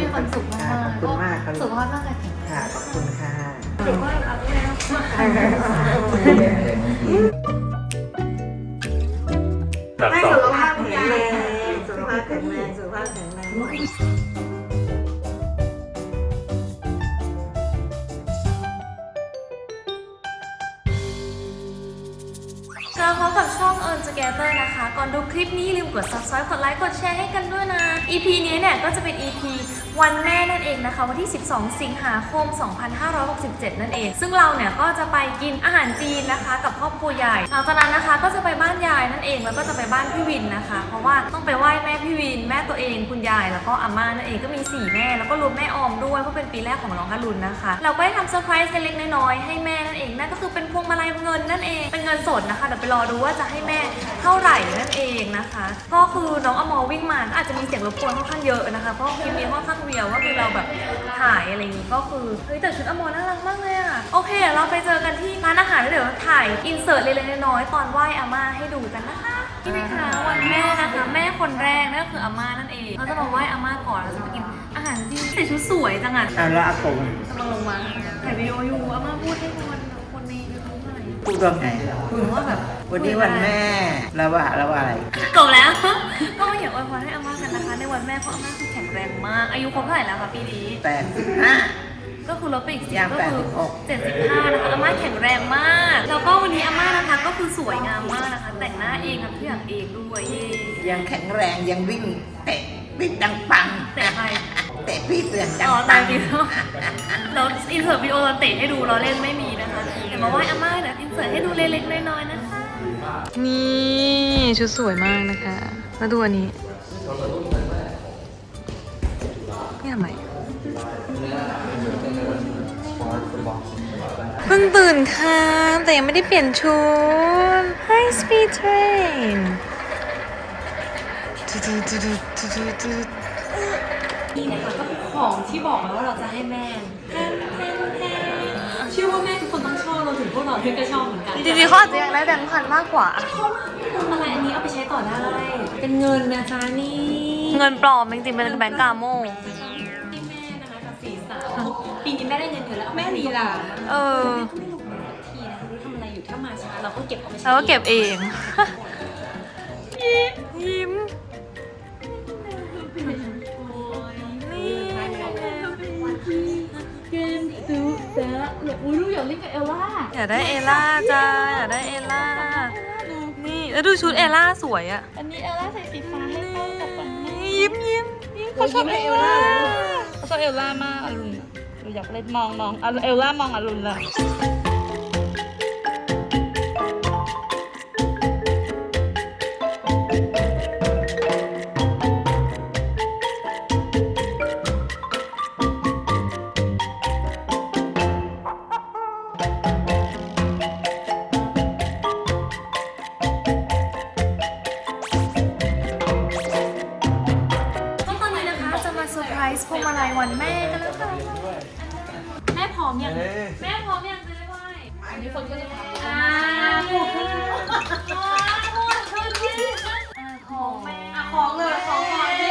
มีความสุขมากขอบคุณมากครับสุขภาพร่างกายแข็งแรงค่ะขอบคุณค่ะสุขภาพร่างกายแข็งแรงให้สุขภาพแข็งแรงสุขภาพแข็งแรงสุขภาพแข็งแรง จอพบกับช่อง Earn Together นะคะ ก่อนดูคลิปนี้ลืมกด subscribe กดไลค์ กดแชร์ให้กันด้วยนะ EP นี้เนี่ยก็จะเป็น EP วันแม่นั่นเองนะคะ วันที่ 12 สิงหาคม 2567 นั่นเอง ซึ่งเราเนี่ยก็จะไปกินอาหารจีนนะคะ กับครอบครัวใหญ่หลังจากนั้นนะคะก็จะไปบ้านยายนั่นเอง แล้วก็จะไปบ้านพี่วินนะคะ เพราะว่าต้องไปไหว้แม่พี่วิน แม่ตัวเองคุณยายแล้วก็อาม่านั่นเองก็มี 4 แม่ แล้วก็รวมแม่ออมด้วยเพราะเป็นปีแรกของน้องอรุณนะคะ เราก็ได้ทำเซอร์ไพรส์เล็กๆน้อยๆให้แม่นั่นเองนั่นก็คือเป็นพวงมาลัยเงินนั่นเองเป็นเงินสดนะคะเดี๋ยวไปรอดูว่าจะให้แม่เท่าไหร่นั่นเองนะคะ ก็คือน้องอมอวิ่งมาก็อาจจะมีเสียงรบกวนค่อนข้างเยอะนะคะ เพราะคลิปนี้ค่อนข้างเรียวก็คือเราแบบถ่ายอะไรอย่างนี้ก็คือเฮ้ยแต่ชุดอมอน่ารักมากเลยอะโอเคเดี๋ยวเราไปเจอกันที่ร้านอาหารแล้วเดี๋ยวถ่ายอินเสิร์ตเล็กๆน้อยๆตอนไหว้อาม่าให้ดูกันนะคะนี่นะคะวันแม่นะคะแม่คนแรกนั่นก็คืออาม่านั่นเองเราจะมาไหว้อาม่าก่อนเราจะมากินอาหารจีนใส่ชุดสวยจังอะอะแล้วอากงกำลังลงมาถ่ายวิดีโออยู่อาม่าพูดให้คน พูดว่าไงหรือว่าแบบวันนี้วันแม่แล้วว่าแล้วว่าอะไรจบแล้ว ก็มาอยากอวยพรให้อาม่ากันนะคะ ในวันแม่เพราะอาม่าคือแข็งแรงมาก อายุครบเท่าไหร่แล้วคะปีนี้แปดสิบห้าก็คือลดไปอีกสิบย่างก็คือ86เจ็ดสิบห้านะคะอาม่าแข็งแรงมาก แล้วก็วันนี้อาม่านะคะก็คือสวยงามมากนะคะ แต่งหน้าเองทำทุกอย่างเองด้วยเย่ยังแข็งแรงยังวิ่งเตะวิ่งดังปังเตะใคร เตะพี่เตือนดังอ๋อปัตางมจริงแล้วเราอินเสิร์ตวิดีโอตอนเตะให้ดูเราเล่นไม่มีนะคะเดี๋ยวมาไหว้อาม่าเดี๋ยวอินเสิร์ตให้ดูเล็กๆน้อยๆนะคะ นี่ชุดสวยมากนะคะแล้วดูอันนี้นี่ทำไมเพิ่งตื่นค่ะแต่ยังไม่ได้เปลี่ยนชุด Hi Speed Train ตุ๊ดตุ๊ดตุ๊ดตุ๊ดตุ๊ดตุ๊ด นี่นะคะก็คือของที่บอกมาว่าเราจะให้แม่แทนแทนแทนเชื่อว่าแม่ทุกคนต้องชอบเราถึงพวกเราที่ก็ชอบเหมือนกันจริงๆเขาอาจจะอยากได้แบงค์พันมากกว่า เพราะว่าพวงมาลัยอันนี้เอาไปใช้ต่อได้ เป็นเงินนะจ๊ะนี่เงินปลอมจริงๆเป็นแบงค์กาโมให้แม่นะคะกับสีสาวปีนี้แม่ได้เงินเยอะแล้วแม่ลีลาเออแม่ก็ไม่ลงมาสักทีนะคะรู้ทำอะไรอยู่ถ้ามาช้าเราก็เก็บเอาไปใช้แล้วก็เก็บเองยิ้มยิ้ม แต่อุ้ยลูกอยากเล่นกับเอลล่าอยากได้เอล่าจ้าอยากได้เอล่านี่แล้วดูชุดเอล่าสวยอะอันนี้เอลล่าใส่สีฟ้าให้เข้ากับวันแม่นี่ยิ้มยิ้มเขาชอบเอลล่าเขาชอบเอลล่ามากอรุณอะหนูอยากเล่นมองมองอะเอลล่ามองอรุณละ ส์พวงมาลัยวันแม่กันแล้วค่ะแม่พร้อมยังแม่พร้อมยังจะได้ไหว้อันนี้คนก็จะอ่าพูดขึ้นพูดขึ้นที่อ่าของแม่อะของเลยของก่อน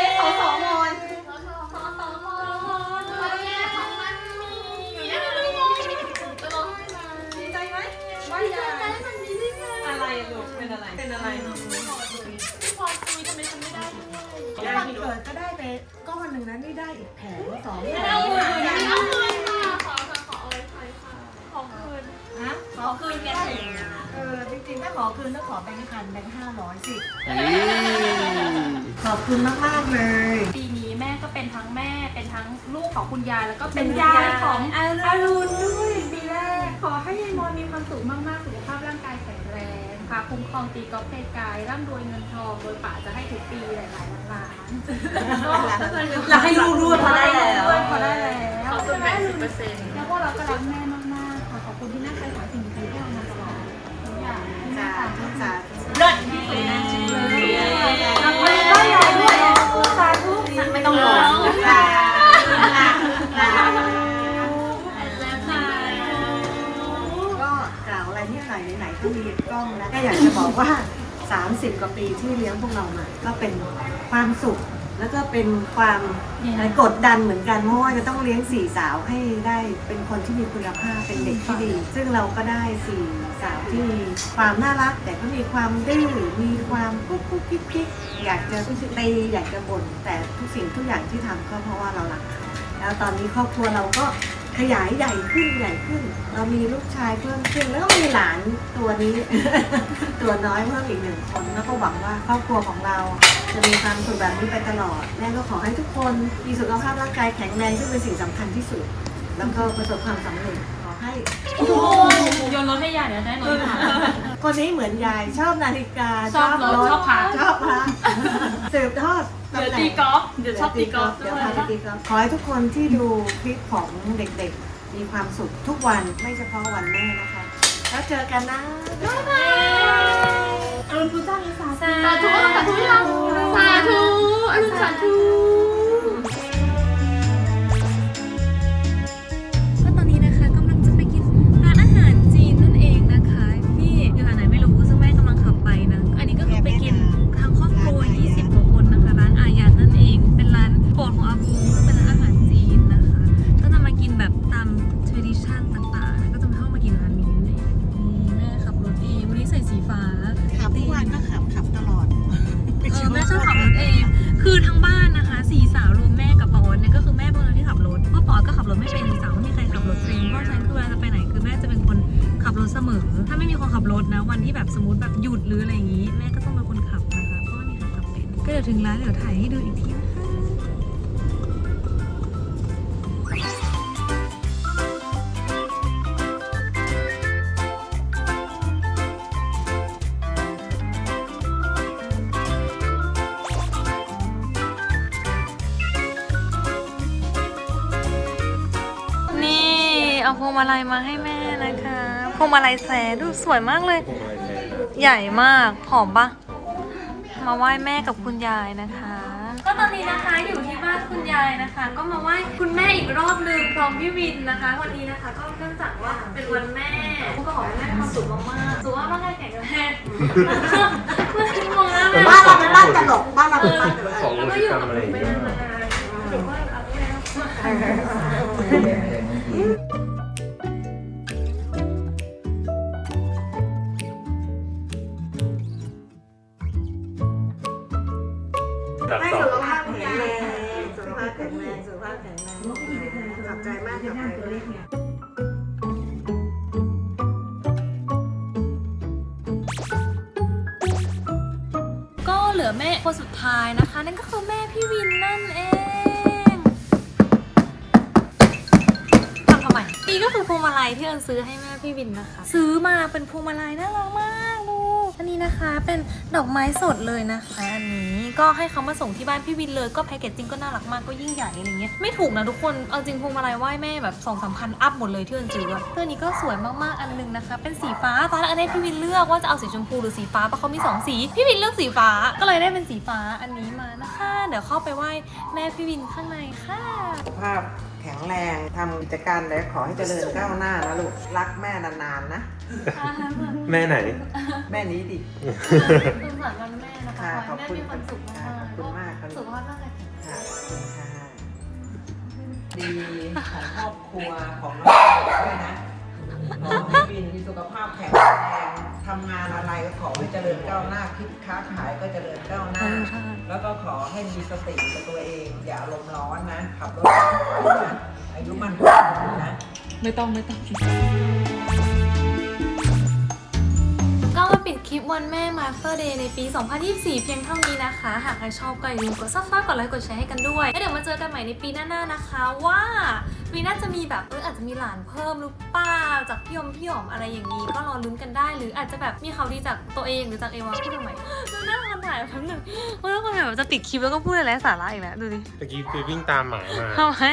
ได้อีกแผงสองเอาคืนเอาคืนค่ะขอขอเอาไปค่ะขอคืนนะขอคืนกันเออจริงๆถ้าขอคืนต้องขอแบงค์พันแบงค์ห้าร้อยสิขอบคุณมากๆเลยปีนี้แม่ก็เป็นทั้งแม่เป็นทั้งลูกของคุณยายแล้วก็เป็นยายของอารุณด้วยปีแรกขอให้ยายมอนมีความสุขมากๆสุขภาพร่างกายแข็ง พาคุ้มครองตีกอล์ฟเพกายร่ำรวยเงินทองโดยป่าจะให้ทุกปีหลายๆล้านล้านอยากให้ลูกรวยพอได้แล้วพอได้แล้วขอส่วนแบ่งสิบเปอร์เซ็นต์แล้วพวกเราก็รักแม่มากๆค่ะขอบคุณที่แม่เคยขอสิ่งดีๆให้เรามาตลอดทุกอย่างที่แม่ทำให้สาเลิศที่สุดในชีวิตเลยรักแม่ก็ใหญ่ด้วยสาธุไม่ต้องร้อง กล้องแล้วก็อยากจะบอกว่า 30 กว่าปีที่เลี้ยงพวกเรามา ก็เป็นความสุข แล้วก็เป็นความกดดันเหมือนกันเพราะว่าจะต้องเลี้ยงสี่สาวให้ได้เป็นคนที่มีคุณภาพเป็นเด็กที่ดี ซึ่งเราก็ได้สี่สาวที่มีความน่ารัก แต่ก็มีความดื้อมีความกุ๊กกุ๊กกิ๊กกิ๊กอยากจะตีอยากจะบ่นแต่ทุกสิ่งทุกอย่างที่ทำก็เพราะว่าเรารักเขาแล้วตอนนี้ครอบครัวเราก็ ขยายใหญ่ขึ้นใหญ่ขึ้น เรามีลูกชายเพิ่มขึ้นแล้วก็มีหลานตัวนี้ ตัวน้อยเพิ่มอีกหนึ่งคนแล้วก็หวังว่าครอบครัวของเราจะมีความสุขแบบนี้ไปตลอดแม่ก็ขอให้ทุกคนมีสุขภาพร่างกายแข็งแรงซึ่งเป็นสิ่งสำคัญที่สุด แล้วก็ประสบความสำเร็จขอให้ โยนรถให้ยายเดี๋ยวได้รถค่ะ คนนี้เหมือนยายชอบนาฬิกาชอบรถชอบพระ ชอบพระสืบทอด เดี๋ยวตีกอล์ฟเดี๋ยวชอบตีกอล์ฟด้เดี๋ยววยพาไปตีกอล์ฟขอให้ทุกคนที่ดูคลิปของเด็กๆ มีความสุขทุกวันไม่เฉพาะวันแม่นะคะ แล้วเจอกันนะบ๊ายบายอรุณพูดจ้าเลยสาธุสาธุสาธุยังสาธุอรุณสาธุ มอ ถ้าไม่มีคนขับรถนะ วันที่แบบสมมติแบบหยุดหรืออะไรอย่างนี้ แม่ก็ต้องเป็นคนขับนะคะ เพราะไม่มีใครขับเป็น ก็เดี๋ยวถึงร้านเดี๋ยวถ่ายให้ดูอีกทีนะคะ มาลัยมาให้แม่นะคะพวงมาลัยแสดูสวยมากเลยใหญ่มากหอมปะมาไหว้แม่กับคุณยายนะคะ ก็ตอนนี้นะคะอยู่ที่บ้านคุณยายนะคะ ก็มาไหว้คุณแม่อีกรอบหนึ่งพร้อมพี่วินนะคะ วันนี้นะคะ ก็เนื่องจากว่าเป็นวันแม่ก็ขอให้แม่มีความสุขมากๆสุขภาพร่างกายแข็งแรงเพื่อนมองหน้าแม่บ้านเราเป็นบ้านตลกบ้านเราเป็นบ้านตลกของแล้วกิก็จอยู่กรรมกับอะไรหนูอย่างไปเงี้ยนานๆถือว่าเอาไปแล้ว แข็งแรงสุขภาพแข็งแรงขอบใจมากขอบใจมากก็เหลือแม่คนสุดท้ายนะคะ นั่นก็คือแม่พี่วินนั่นเองทำทำไมนี่ก็คือพวงมาลัยที่เอิญซื้อให้แม่พี่วินนะคะ ซื้อมาเป็นพวงมาลัยน่ารักมากลูก อันนี้นะคะเป็นดอกไม้สดเลยนะคะอันนี้ก็ให้เขามาส่งที่บ้านพี่วินเลยก็แพคเกจจิ้งก็น่ารักมากก็ยิ่งใหญ่อะไรเงี้ยไม่ถูกนะทุกคนเอาจริงพวงมาลัยไหว้แม่แบบสองสามพันอัพหมดเลยที่อิญซื้ออะตัวนี้ก็สวยมากๆอันนึงนะคะ เป็นสีฟ้าตอนแรกอันนี้พี่วินเลือกว่าจะเอาสีชมพูหรือสีฟ้าเพราะเขามีสองสีพี่วินเลือกสีฟ้าก็เลยได้เป็นสีฟ้าอันนี้มานะคะ เดี๋ยวเข้าไปไหว้แม่พี่วินข้างในค่ะภาพ ข็งแรงทำกิจการแล้วขอให้เจริญก้าวหน้านะลูก รักแม่นานๆนะ แม่ไหน แม่นี้ดิสงสารวันแม่นะคะค่ะขอให้แม่มีความสุขมากขอบคุณมากสุขภาพร่างกายแข็งแรงค่ะขอบคุณค่ะดีของครอบครัวของน้องด้วยนะขอให้บินมีสุขภาพแข็งแรง ทำงานอะไรก็ขอให้เจริญก้าวหน้าคิดค้าขายก็เจริญก้าวหน้า แล้วก็ขอให้มีสติกับตัวเอง อย่าอารมณ์ร้อนนะขับรถนะอายุมันก็นะไม่ต้องไม่ต้อง คลิปวันแม่มาเ t อร์เดย์ในปี 2024 เพียงเท่านี้นะคะ หากใครชอบก็อย่าลืมกดซับสไครต์กดไลค์กดแชร์ให้กันด้วยแล้วเดี๋ยวมาเจอกันใหม่ในปีหน้าๆนะคะ ว่าปีหน้าจะมีแบบเอออาจจะมีหลานเพิ่มหรือเปล่าจากพี่ยมพี่หอมอะไรอย่างนี้ ก็รอลุ้นกันได้ หรืออาจจะแบบมีข่าวดีจากตัวเองหรือจากเอวาพูดทำไมดูหน้าคนถ่ายแป๊บหนึงเมื่อคนแบบจะปิดคลิปแล้วก็พูดอะไรสาระอีกแล้วดูดิตะกี้ไปวิ่งตามหมามา ทำไม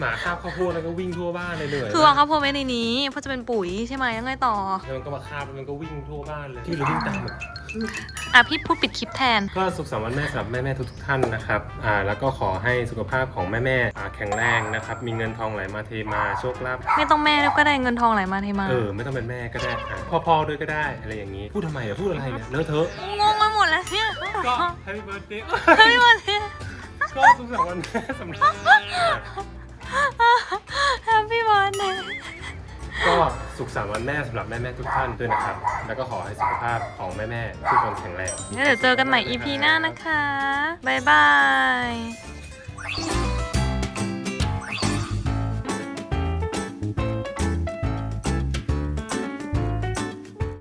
หมาคาบข้าวโพดแล้วก็วิ่งทั่วบ้านเลยเหนื่อยคือวางข้าวโพดไว้ในนี้เพราะจะเป็นปุ๋ยใช่ไหมยังไงต่อ แล้วมันก็มาคาบแล้วมันก็วิ่งทั่วบ้านเลยที่เราวิ่งตามอะอะพี่พูดปิดคลิปแทน ก็สุขสันต์วันแม่สำหรับแม่ๆทุกๆท่านนะครับ อ่า แล้วก็ขอให้สุขภาพของแม่ๆอ่าแข็งแรงนะครับ มีเงินทองไหลมาเทมาโชคลาภ ไม่ต้องแม่แล้วก็ได้เงินทองไหลมาเทมาเออ ไม่ต้องเป็นแม่ก็ได้อะพ่อๆด้วยก็ได้อะไรอย่างนี้ พูดทำไมอะพูดอะไรเนี่ยเลอะเทอะ งงไปหมดแล้วเนี่ยก็ Happy Birthday เฮ้ยวันนี้ก็สันต์วันแม่สำหรับ แฮปปี้วันเดย์ก็สุขสันต์วันแม่สำหรับแม่ ๆ ทุกท่านด้วยนะครับ แล้วก็ขอให้สุขภาพของแม่ ๆ ทุกคนแข็งแรงงั้นเดี๋ยวเจอกันใหม่ EP หน้านะคะ บ๊ายบาย